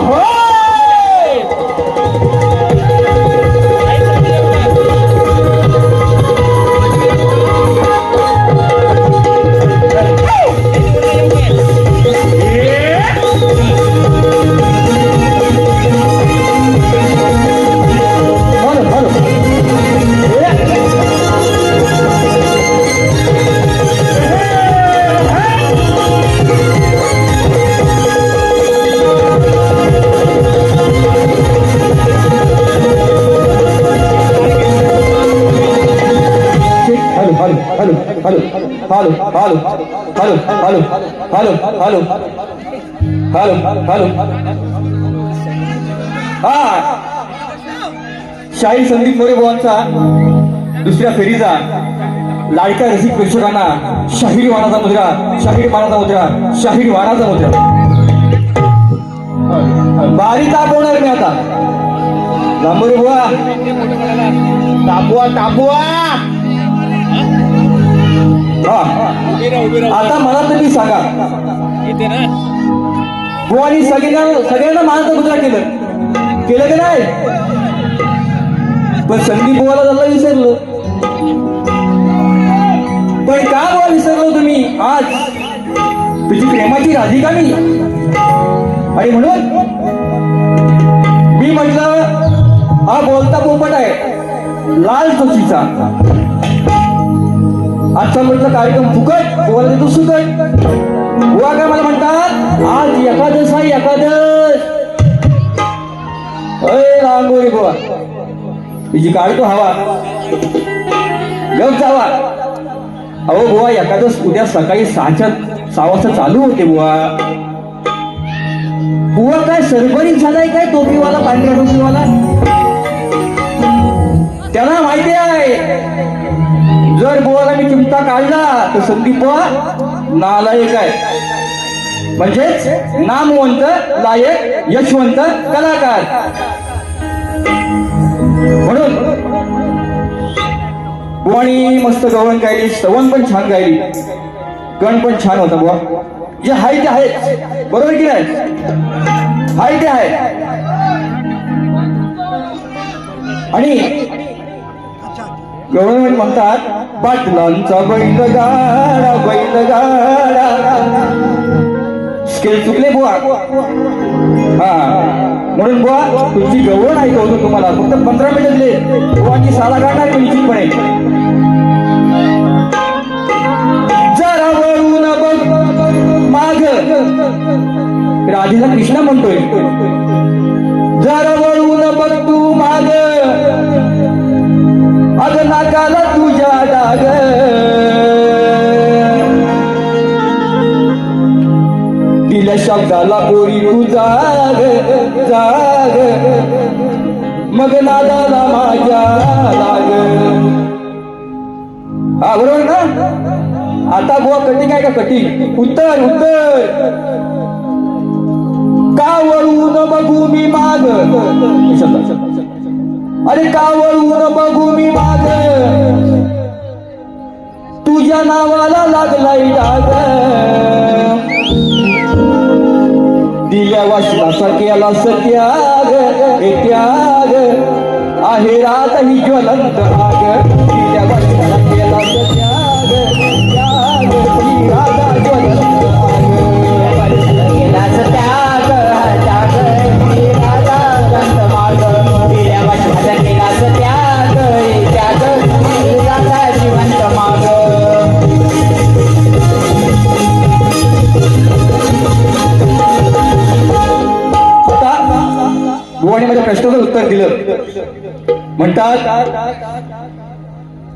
Oh! Hello hello hello hello hello हा शाहीर संदीप मोरे बुवांचा दुसऱ्या फेरीचा लाडक्या रसिक प्रेक्षकांना शाहीर वाणाचा मुद्रा शाहीर वाणाचा मुद्रा शाहीर वाणाचा मुद्रा. बारी तापवणार मी आता. लांबोरे बुवा. तापवा तापवा. आता मला तुम्ही सांगा. बुवानी सगळ्यांना सगळ्यांना मानाचा मुद्रा केलं. केलं की नाही? पण संदीप बुवाला झालं विसरलं. पण का बुवा विसरलो तुम्ही? आज. तुझी प्रेमाची राधिका मी. आणि म्हणून मी म्हटलं हा बोलता पोपट आहे. लाल चोचीचा आजचा म्हटलं कार्यक्रम फुकट बोलायला तू सुकट. बुवा काय मला म्हणतात आज एकादश आहे एकादश. अय रांगोळी बुवा तिची काढतो हवा. गप जावा. अहो बुवा एकादश उद्या सकाळी सहाच्या सहा वाजता चालू होते बुवा. बुवा काय सरबरी झालाय काय टोपीवाला पांढऱ्या टोपीवाला? त्याला माहिती आहे. जर बुवाला मी चिमटा काढला तर संदीप बुवा नालायक आहे. म्हणजेच नामवंत लायक यशवंत कलाकार. म्हणून बुवानी मस्त गवण गायली श्रवण पण छान गायली. गण पण छान होता बुवा. जे हाय ते आहे बरोबर की नाही? हाय ते आहे आणि गवळण म्हणतात पाटलांचा बैलगाडा बैलगाडा. स्केल चुकले बुवा. हा. म्हणून बुवा तुमची गवळण ऐकवतो हो तुम्हाला? फक्त पंधरा मिनिट बुवाची साला काढणार तुमची निश्चितपणे जरा वळून बघ. माग. राधेला कृष्णा म्हणतोय. जाग जाग मग नादाला माझ्या लाग. हा बरोबर ना? आता बुवा कटिंग आहे का कटिंग उत्तर उत्तर. का वळून बघू मी माग? अरे का वळून बघू मी माग? तुझ्या नावाला लागलाय डाग. दिल्या वाचनाचा केला सत्याग हे त्याग. आहे रात ही ज्वलंत भाग दिल्या वाचनाला केला सत्याग त्याग ही राधा ज्वलंत बुवाने माझ्या प्रश्नाचं उत्तर दिलं. म्हणतात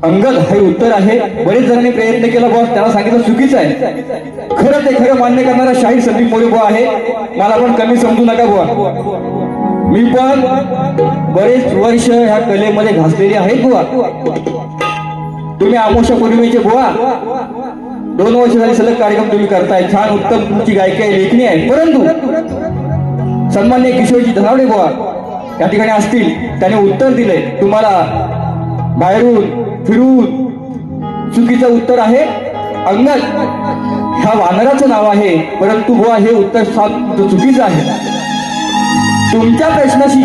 अंगद हे उत्तर आहे. बरेच जणांनी प्रयत्न केला बॉस त्याला सांगितलं चुकीचं आहे. खरं ते खरं मान्य करणारा शाहीर संदीप मोरे बुवा आहे. मला पण कमी समजू नका बुवा. मी पण बरेच वर्ष ह्या कलेमध्ये घासलेली आहेत बुवा. तुम्ही आमोशा पौर्णिमेचे बुवा. दोन वर्ष झाले सलग कार्यक्रम तुम्ही करताय. छान उत्तम तुमची गायकी आहे लेखणी आहे. परंतु सन्मान्य किशोरजी धनावडे बुवा या ठिकाणी असतील त्याने उत्तर दिले. तुम्हाला बाहेरून फिरून चुकीचं उत्तर आहे? अंगद ह्या वानराचं नाव आहे परंतु बुवा हे उत्तर चुकीचं आहे. तुमच्या प्रश्नाशी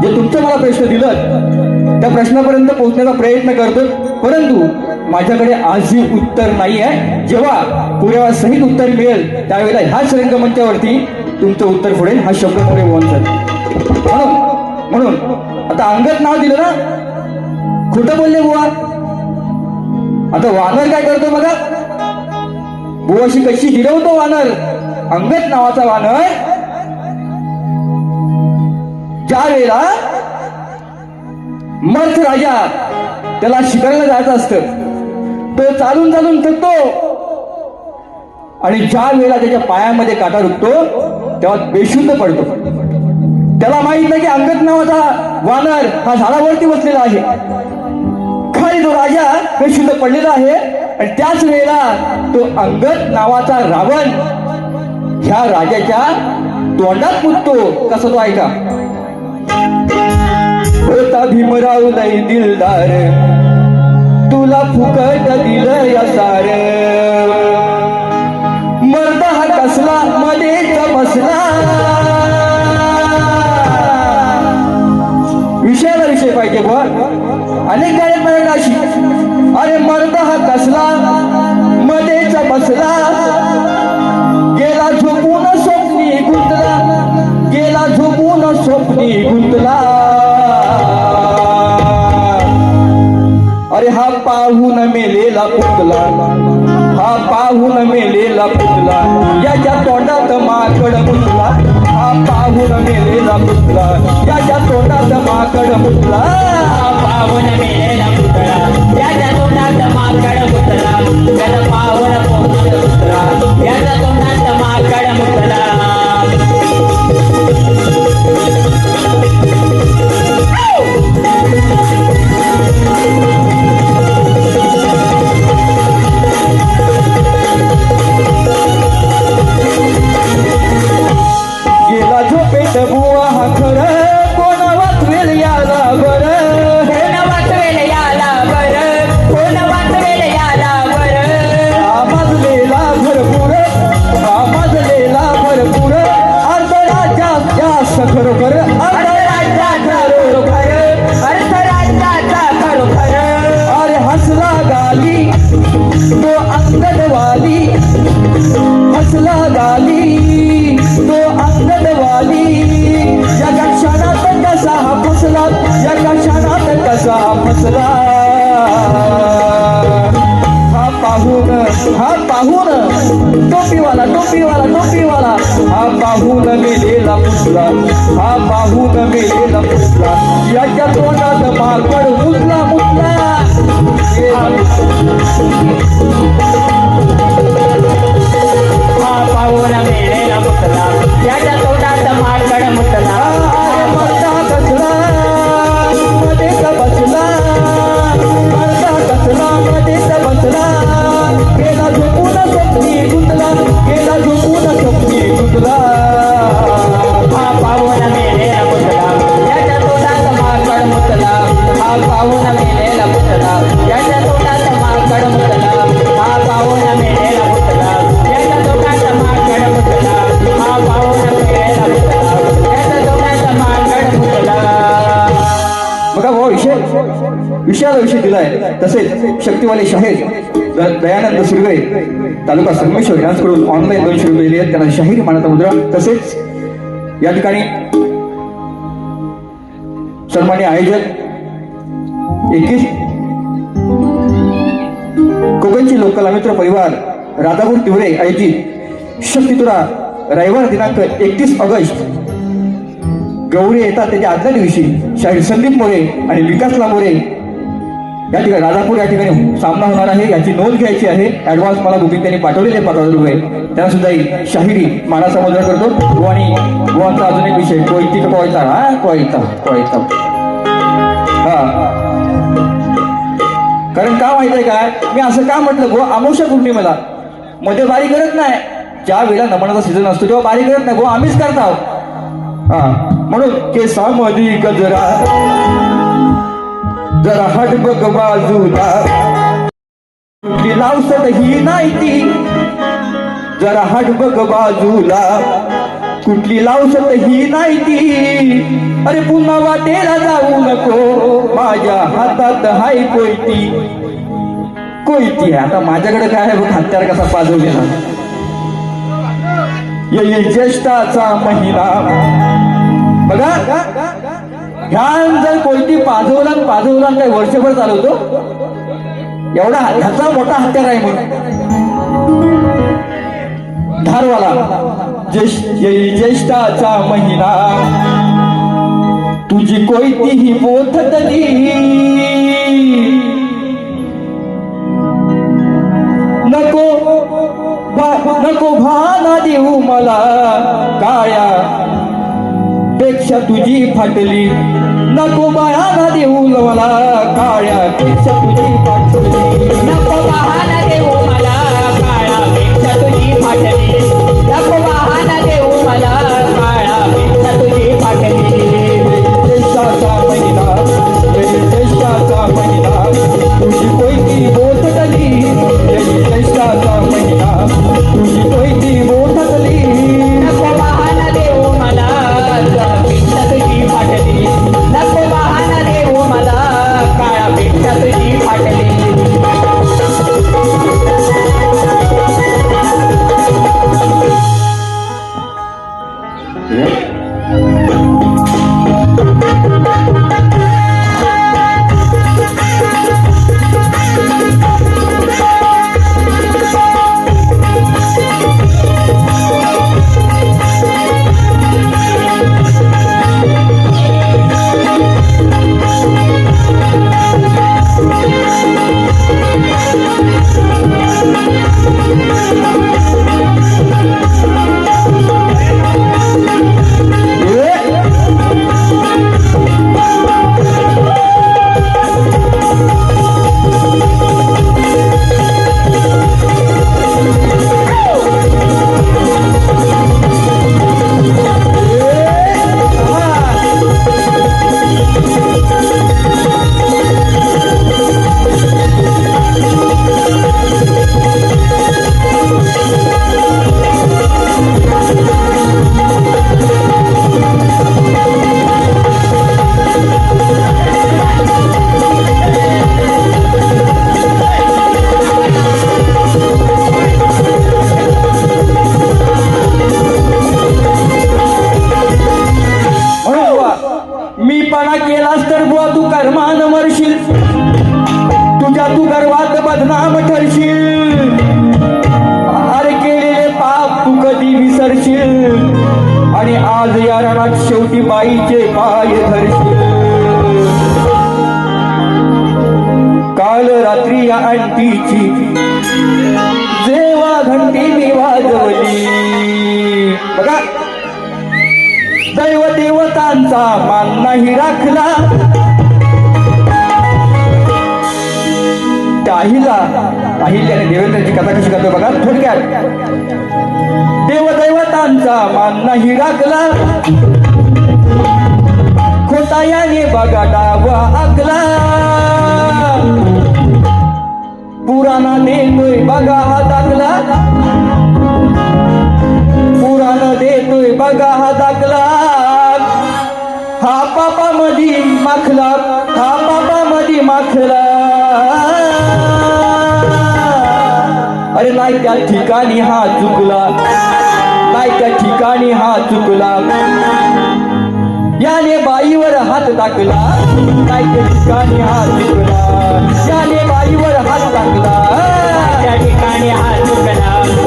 जे तुमचं मला प्रश्न दिलं त्या प्रश्नापर्यंत पोहोचण्याचा प्रयत्न करतो परंतु माझ्याकडे आजही उत्तर नाही आहे जेव्हा पुरेवा सहित उत्तर मिळेल त्यावेळेला ह्याच रंगमंचावरती तुमचं उत्तर पुढेल हा शब्द पुढे होऊन जाईल म्हणून म्हणून. आता अंगत नाव दिलं ना? खोटं बोलले बुवा. आता वानर काय करतो बघा? बुवाशी कशी हिरवतो वानर? अंगत नावाचा वानर. ज्या वेळेला मर्थ राजा त्याला शिकायला जायचं असतं तो चालून चालून थकतो. आणि ज्या वेळेला त्याच्या पायामध्ये काटा रुकतो तेव्हा बेशुद्ध पडतो. त्याला माहीत नाही की अंगत नावाचा वानर हा झाडावरती बसलेला आहे. खाली तो राजा बेशुद्ध पडलेला आहे आणि त्याच वेळेला तो अंगत नावाचा रावण ह्या राजाच्या तोंडात मुततो. कसं तो ऐका? होता भीमराव नाही दिलदार तुला फुकट दिलं या सार मर्द हा कसला मध्येच बसला. पाहिजे बुवा अनेक गाड्यात अशी अरे मर्द हा कसला? मध्येच बसला। गेला झोपून स्वप्नी गुंतला। गेला झोपून स्वप्नी गुंतला। अरे हा पाहून मेलेला पुतला। हा पाहून मेलेला पुतला। याच्या तोंडात माकड गुंतला पाहून मेलेला पुतला याच्या तोंडात माकड मुतला पावन मेलेला पुतळा. त्याच्या तोंडात माकड पुतळा. त्याला पावन पोहत पुतळा. त्याच्या तोंडात माकड पुतळा. पाहून मेलेला पुसला हा पाहून मेलेला पुसला याच्या तोंडात माकड मुसला मुसला. हा पाहून मेलेला पुतळा. त्याच्या भाऊ विषय विषयाला विषय दिलाय. तसेच शक्तिवाले शाहीर दयानंद सुर्वे तालुका संगमेश्वर यांच्याकडून ऑनलाईन दोनशे रुपये दिले आहेत. त्यांना शाहीर मानता मुद्रा. तसेच या ठिकाणी सन्मान्य आयोजक एकवीस कोकणची लोककला मित्र परिवार राधापूर तिवरे आयोजित शक्तितुरा रविवार दिनांक एकतीस ऑगस्ट गौरी येतात त्याच्या आदल्या दिवशी शाहीर संदीप मोरे आणि विकासला मोरे या ठिकाणी राजापूर या ठिकाणी सामना होणार आहे याची नोंद घ्यायची आहे ऍडव्हान्स मला बुकिंग त्यांनी पाठवलेले पाच हजार रुपये त्यांना सुद्धा ही शाहिरी मानाचा समजला करतो आणि गोवाचा अजून एक विषय कोयती कोयता हा कोयता कोयता हा कारण का माहितीये काय? मी असं का म्हटलं गो अमावस्या पौर्णिमेला? मध्ये बारी करत नाही. ज्या वेळेला नमनाचा सीझन असतो तेव्हा बारी करत नाही. गो आम्हीच करत आहोत. हा. म्हणून केसामध्ये गजरा. जरा हट बघ बाजूला. लावसत ही नाही ती. जरा हट बघ बाजूला. कुठली लावसत ही नाही ती. अरे पुन्हा वाटेला जाऊ नको माझ्या हातात हाय कोयती. कोयती आता माझ्याकडे काय आहे बघ हत्यार कसा पाजवलेला येईल ज्येष्ठाचा महिना. बघा ह्यान जर कोयती पाजवला पाजवला काय वर्षभर चालवतो? एवढा ह्याचा मोठा हत्यार आहे म्हणून. धारवाला ज्येष्ठाचा महिना तुझी कोयती ही बोथतली नको भा- नको भाना देऊ मला काळ्या पेक्षा तुझी फाटली. नको बाळाना देऊ मला काळ्या पेक्षा तुझी फाटली. नको वाहन देऊ तुझी फाटली नको वाहन तुझी आईचे पाय धरशील. काल रात्री या आंटीची जेव्हा घंटी मी वाजवली. बघा. दैव देवतांचा मान नाही राखला. अहिला अहिल्याने देवेंद्राची कथा कशी करतो बघा थोडक्यात. देवदैवतांचा मान नाही राखला. सायाने बघा डावा आकला पुराणा देतोय बघा हा दाखला पुराण देतोय बघा हा दाखला हा पापा मधी माखला हा पापा मधी माखला. अरे नाही त्या ठिकाणी हा चुकला. नाही त्या ठिकाणी हा चुकला. याने बाईवर हात टाकला. काय त्या ठिकाणी हात टाकला याने बाईवर हात टाकला. त्या ठिकाणी हात टाकला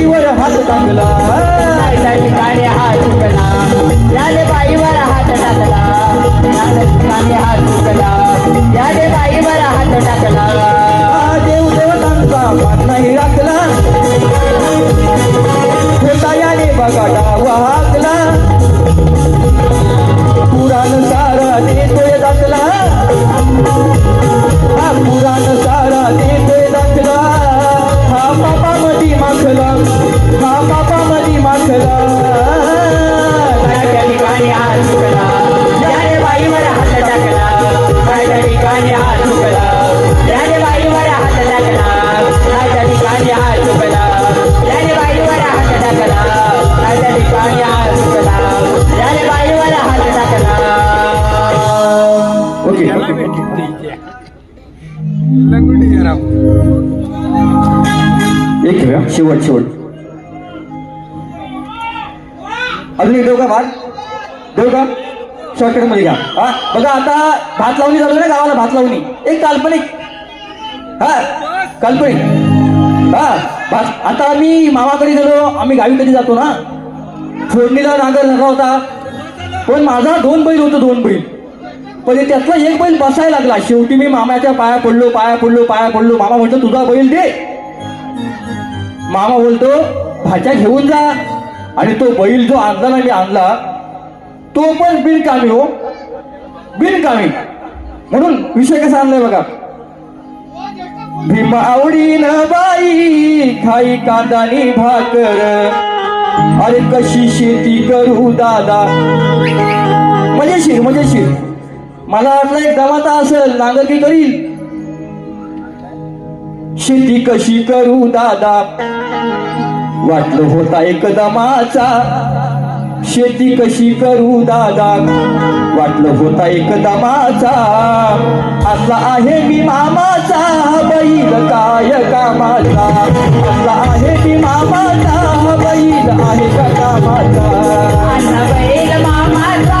बाईवर हात टाकला ठिकाणी हात चुकला. याने बाईवर हात टाकला. ठिकाणी हात चुकला. याने बाईवर हात टाकला. देव देवतांचा मान नाही राखला. होता याने बघा डावा हाकला पुराण सारा देतोय दाखला पुराण सारा देतोय माखला हा पापा मधी माखला बाईवर हात शेवट शेवट. अजून एक देऊ का भात? देऊ का? शॉर्टकटमध्ये घ्या. हा? बघा आता भात लावणी झालं ना गावाला भात लावणी. एक काल्पनिक. हा? काल्पनिक. हा? भात. आता आम्ही मामाकडे गेलो आम्ही गावी कधी जातो ना? फोडणीला नांगर झाला होता. पण माझा दोन बैल होतो दोन बैल. पण हे त्यातला एक बैल बसायला लागला. शेवटी मी मामाच्या पाया पडलो पाया पडलो पाया पडलो. मामा म्हणतो तुझा बैल दे. मामा बोलतो भाज्या घेऊन जा. आणि तो बैल जो आणला ना मी आणला तो पण बिनकामी हो. बिनकामी. म्हणून विषय कसा आणलाय बघा. भीम आवडीन बाई खाई कांदानी भाकर. अरे कशी शेती करू दादा. मजेशीर मजेशीर. मला वाटलं एक दमाता असेल नांगरकी करील. शेती कशी करू दादा? वाटलं होता एक दमाचा शेती कशी करू दादा? वाटलं होता एक दमाचा असला आहे मी मामाचा बैल काय कामाचा? असा आहे मी मामाचा बैल आहे का कामाचा? बैल मामाचा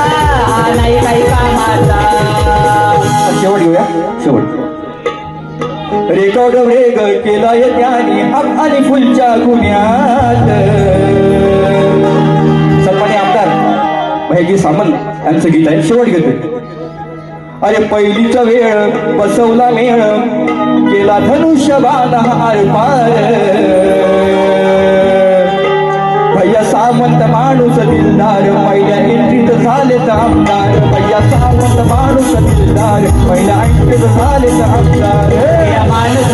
नाही काही कामाचा शेवट घेऊया. शेवट. रेकॉर्ड वेग केलाय त्याने हक आणि फुलच्या गुन्ह्यात सन्मान्य आमदार भैगी सामंत यांचं गीत आहे. शेवट घेतोय. अरे पहिलीचा वेळ बसवला मेळ केला धनुष्य बाण हार पार. भैया सामंत माणूस दिलदार पहिल्या एंट्रीत झाले तर आमदार. भैया सामंत माणूस दिलदार पहिल्या एंट्रीत झाले तर आमदार. माणूस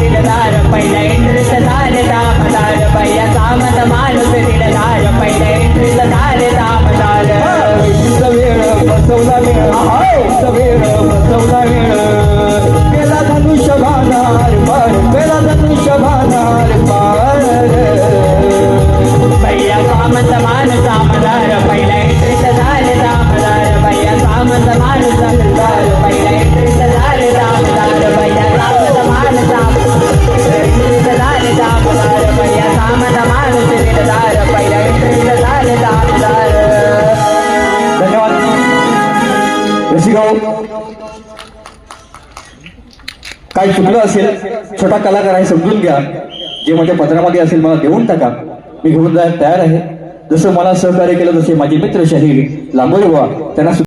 दिलदार पहिला इंद्रित झाले दामदार भैया सामंत माणूस दिलदार पहिला इंद्रित झाले दामदार पहिलीचा वेळ बसवला पहिलीचा वेळ बसवला मेळ केला धनुष्य भानार पार केला धनुष्य भानार पार छोटा कलाकार आहे समजून घ्या. जे माझ्या पत्रामध्ये असेल मला देऊन टाका. मी घेऊन जायला तयार आहे. जसं मला सहकार्य केलं तसे माझे मित्र शहीर लांबोरी त्यांना